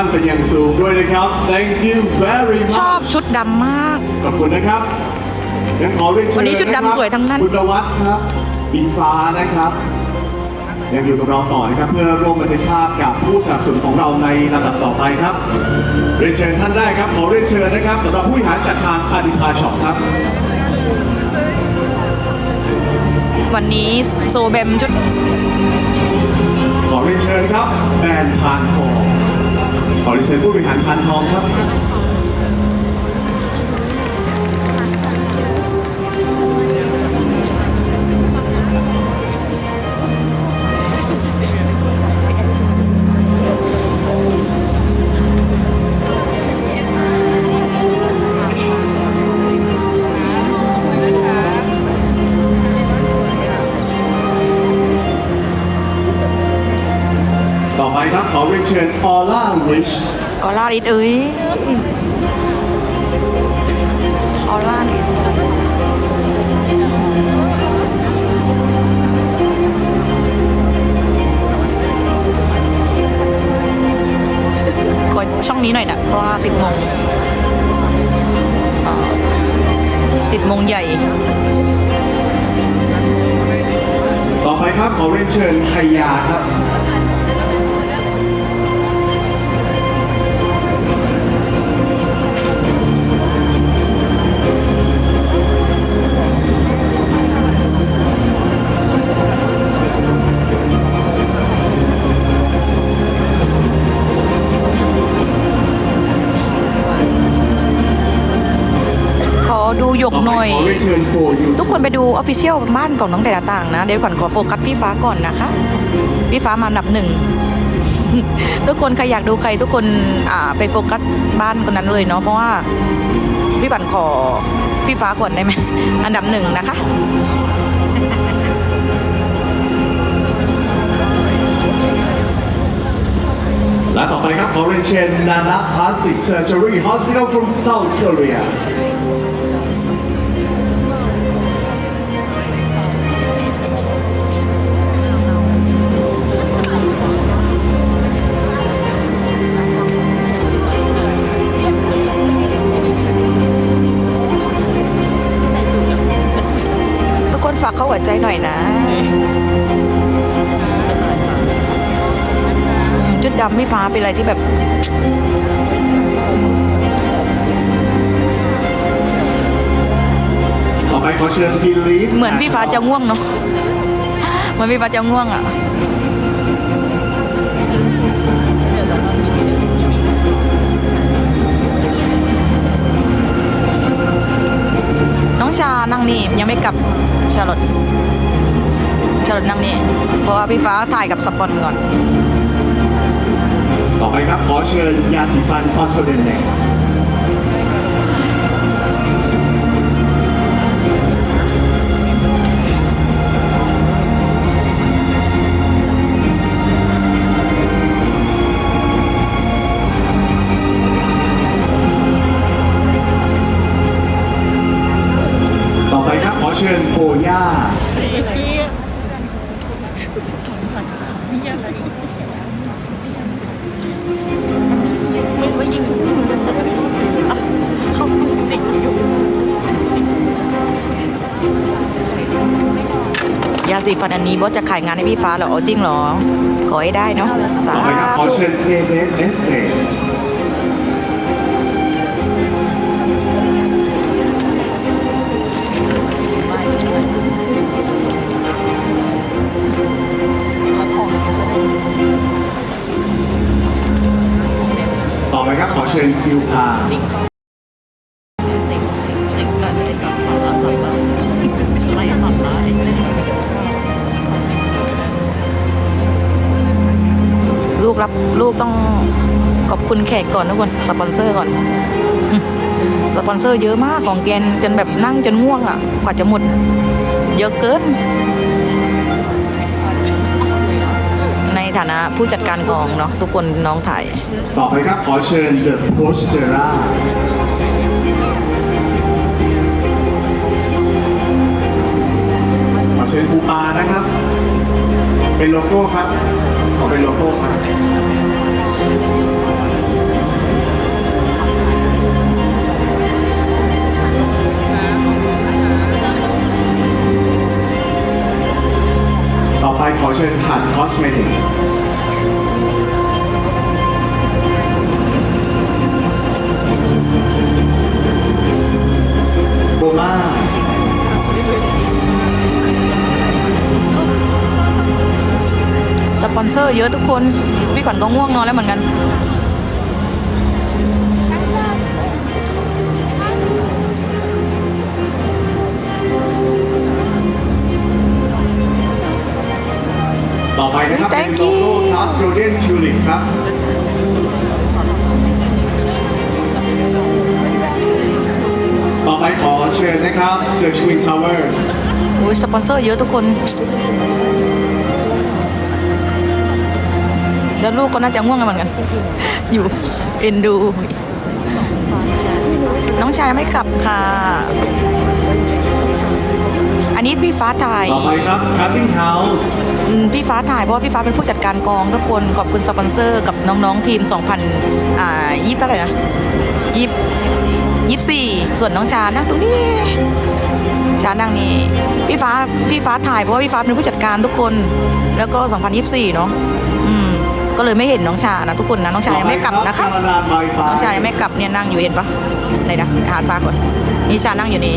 ท่านเป็นอย่างสูงด้วยนะครับ thank you very ชอบ much ชุดดำมาก ขอบคุณนะครับยังขอเรียนเชิญวันนี้ชุดดำะครับสวยทั้งนั้น คุณประวัติครับอิงฟ้านะครับยังอยู่กับเราต่อนะครับเพื่อร่วมบันทึกภาพกับผู้สนับสนุนของเราในลำดับต่อไปครับ เรียนเชิญท่านได้ครับขอเรียนเชิญนะครับสำหรับผู้บริหารจากทางอาดิพาช็อปครับ วันนี้โซเบมชุดขอเรียนเชิญครับแบรนด์พานทอง ขอเรียนเชิญผู้บริหารพานทองครับ เรียนเชิญออร่าริชออร่าลิสเอ้ยออร่าลิสขอช่องนี้หน่อยนะเพราะว่าติดมงเอ่อติดมงใหญ่ ต่อไปครับขอเรียนเชิญไฮยาครับ หยกต่อหไปน่อยขอเรียนเชิญโฟยูทุกคนไปดูออฟฟิเชียลบ้านของน้องแต่ละต่างนะ เดี๋ยวก่อนขอโฟกัสพี่ฟ้าก่อนนะคะ พี่ฟ้ามาอันดับหนึ่งทุกคนใครอยากดูใครทุกคนอ่าไปโฟกัสบ้านคนนั้นเลยเนาะเพราะว่าพี่บันขอพี่ฟ้าก่อนได้ไหมอันดับหนึ่งนะคะและต่อไปครับขอเรียนเชิญนานาพลาสติกเซอร์เจอรี่ฮอสพิทอล from South Korea ทุ มจุดดำพี่ฟ้าเป็นอะไรที่แบบต่อไปขอเชิญ Believe เหมือนพี่ฟ้าจะง่วงเนาะเหมือนพี่ฟ้าจะง่วงอะน้องชานั่งนี่ยังไม่กลับชาลอตชาลอตนั่งนี่เพราะว่าพี่ฟ้าถ่ายกับสปอนก่อน ต่อไปครับขอเชิญยาสีฟันออโตเดนเน็กซ์ สีฟันอันนี้บอสจะขายงานให้พี่ฟ้าเหรอเอาจริงเหรอ ขอให้ได้เนาะสาต่อไปครับขอเชิญเอเอสเตต่อไปครับขอเชิญคิวพาลูก รับลูกต้องขอบคุณแขกก่อนทุกคนสปอนเซอร์ก่อนสปอนเซอร์เยอะมากของแกนจนแบบนั่งจนง่วงอะกว่าจะหมด เยอะเกิน ในฐานะผู้จัดการกองเนาะทุกคนน้องถ่าย ต่อไปครับ ขอเชิญ The Postera ขอเชิญครูปานะครับ เป็นโลโก้ครับ ขอเป็นโลโก้ครับ เชิญผ่านคอสเมติกโบมาสปอนเซอร์เยอะทุกคน พี่ขวัญก็ง่วงนอนแล้วเหมือนกัน ครับ Golden Tulip ครับต่อไปขอเชิญนะครับ The Twin Towers อุ้ยสปอนเซอร์เยอะทุกคน แล้วลูกก็น่าจะง่วงกันเหมือนกัน อยู่เอ็นดู น้องชายไม่กลับค่ะ อันนี้พี่ฟ้าถ่ายต่อไปครับ Cutting House อืมพี่ฟ้าถ่ายเพราะว่าพี่ฟ้าเป็นผู้จัดการกองทุกคนขอบคุณสปอนเซอร์กับน้องๆทีม 2,000 อ่ายี่สิบเท่าไหร่นะยี่ยี่สี่ส่วนน้องชานั่งตรงนี้ชานั่งนี่พี่ฟ้าพี่ฟ้าถ่ายเพราะว่าพี่ฟ้าเป็นผู้จัดการทุกคน แล้วก็ 2024 เนาะอืมก็เลยไม่เห็นน้องชานะทุกคนนะน้องชายังไม่กลับนะคะต่อไปรับ Canada by Far น้องชายยังไม่กลับเนี่ยนั่งอยู่เห็นปะไหนนะหาซาก่อนนี่ชานั่งอยู่นี่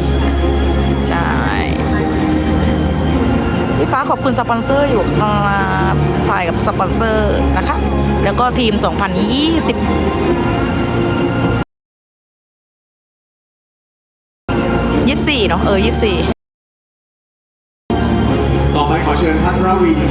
พี่ฟ้าขอบคุณสปอนเซอร์อยู่มาถ่ายกับสปอนเซอร์นะคะ แล้วก็ทีม 2020 24เนาะเออ 24 ต่อไปขอเชิญพัทรวีดี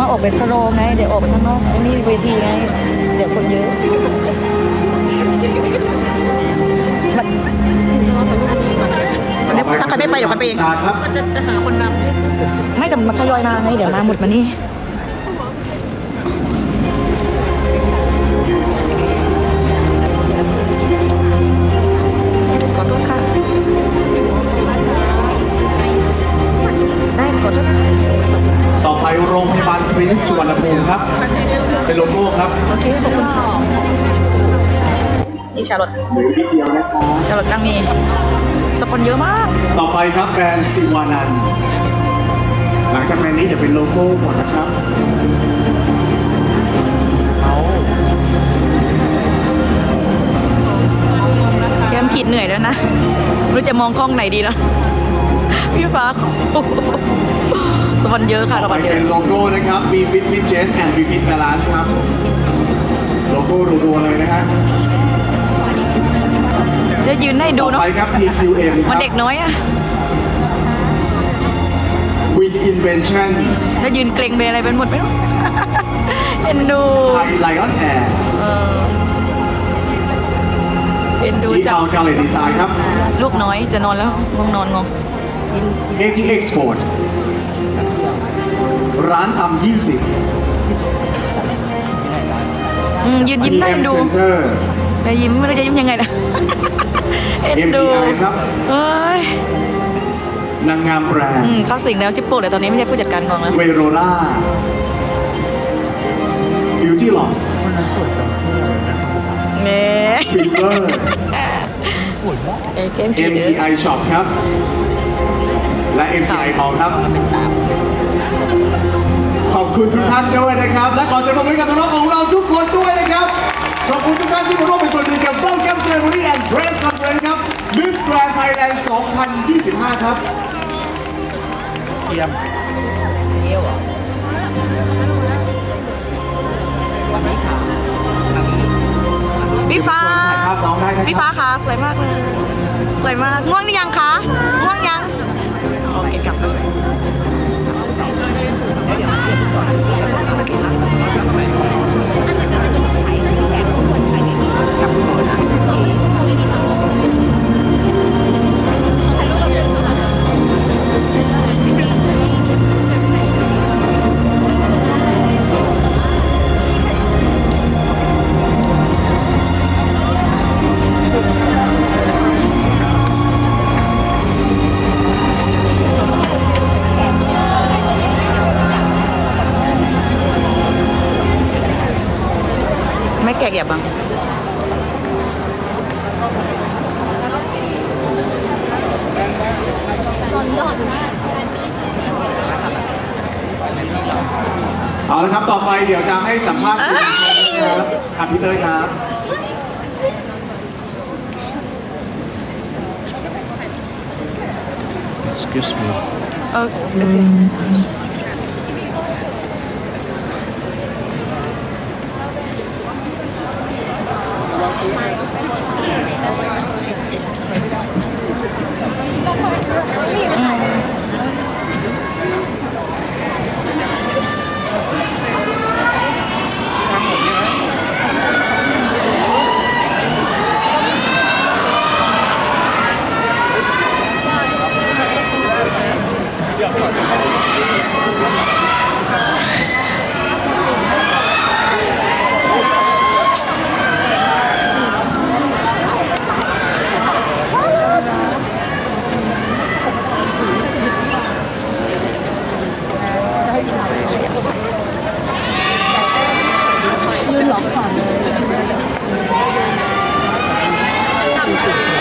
ว่าออกเป็นสโลว์ไง เดี๋ยวออกไปข้างนอกไม่มีเวทีไง เดี๋ยวคนเยอะมันถ้าใครไม่ไปเดี๋ยวคนไปเองครับจะจะหาคนนำไม่แต่มันทยอยมาไงเดี๋ยวมาหมดมานี่ ยาบาลพรินซ์สุวรรณภูมิครับ เป็นโลโก้ครับโอเคขอบคุณค่ะนี่ชาลอตเหลือนิดเดียวนะครับ ชาลอตนั่งนี่สปอนเยอะมาก ต่อไปครับแบรนด์ซิวานันหลังจากแบรนด์นี้เดี๋ยวเป็นโลโก้หมดนะครับแก้มขีดเหนื่อยแล้วนะไม่รู้จะมองกล้องไหนดีนะพี่ฟ้า สปอนเยอะค่ะสต่อปไปอนเยอะเป็นโลโก้นะครับ B Fit Mid Chest and B Fit Balance ครับ โลโก้รัวๆเลยนะฮะจะยืนให้ดูต่อเนาะไปครับ TQM คมันรับเด็กน้อยอะ Win Invention จะยืนเกรงเบอะไรเป็นหมดไม่รู้เอ็นดูไทย Lion Air เออเอ็นดู G จัด Town Gallery Design ครับ ลูกน้อยจะนอนแล้วงงนอนงง AT Export ร้านตำ20อืมยืนยิ้มได้เอ็น EM ดู Center แต่ยิ้มไม่รู้จะยิ้มยังไงนะ เอ็นดู MGI ครับ เอ้ยนางงามแบรนอืด์มเข้าสิงแล้วจิปโป้เลยตอนนี้ไม่ใช่ผู้จัดการกองแล้ว เวโรล่า Beauty Loss เน่ Fever เอ้ยเกมขีดเยอะ MGI Shop ครับ และ MGI Hall ครับขอบ คุณทุกท่านด้วยนะครับ และขอเสียงปรบมือให้กับน้องๆของเราทุกคนด้วยนะครับ ขอบคุณทุกท่านที่มาร่วมเป็นส่วนหนึ่งกับ Welcome Ceremony and Press Conference ครับ Miss Grand Thailand 2025 ครับพี่ฟ้าถ่ายภาพน้องได้นะครับพี่ฟ้าคะสวยมากเลย สวยมาก ง่วงหรือยังคะ กอย่าบังเอาละครับ ต่อไปเดี๋ยวจะให้สัมภาษณ์สื่อมวลชนนะครับครับพี่เต้ยครับ Excuse me. เออ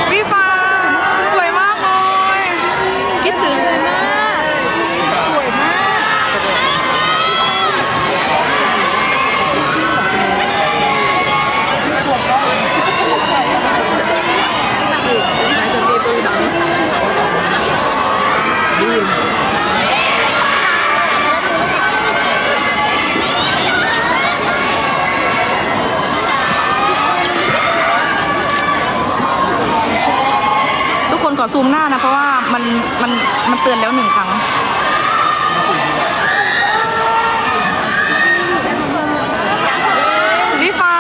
พี่ฟ้า สวยมากเลยคิดถึงมาก สวยมาก ทุกคนขอซูมหน้านะ เพราะว่ามัน มันมันเตือนแล้วหนึ่งครั้งพี่ฟ้า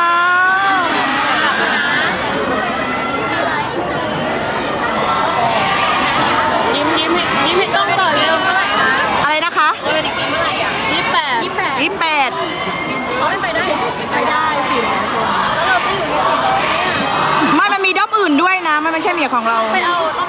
ยิ้มยิ้มให้ยิ้มให้กล้องต่อเร็วอะไรนะคะยี่แปดยี่แปดยี่แปดไม่ไปได้ไปได้สี่ร้อยคนแล้วเราจะอยู่ในสี่ร้อยเนี่ยไม่มันมีด้อมอื่นด้วยนะ มันไม่ใช่เมียของเรา ไปเอาต้องแบบเขา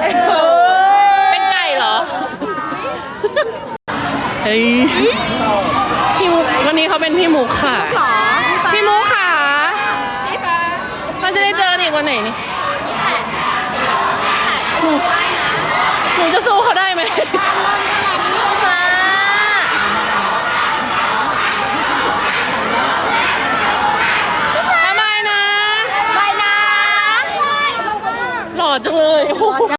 เป็นไก่เหรอ เฮ้ย พี่มุกวันนี้เขาเป็นพี่มุกค่ะ พี่มุกค่ะเราจะได้เจอกันอีกวันไหนนี่หนูหนูจะสู้เขาได้ไหมฟ้าทำไมนะไปนะ หล่อจังเลยโอ้โห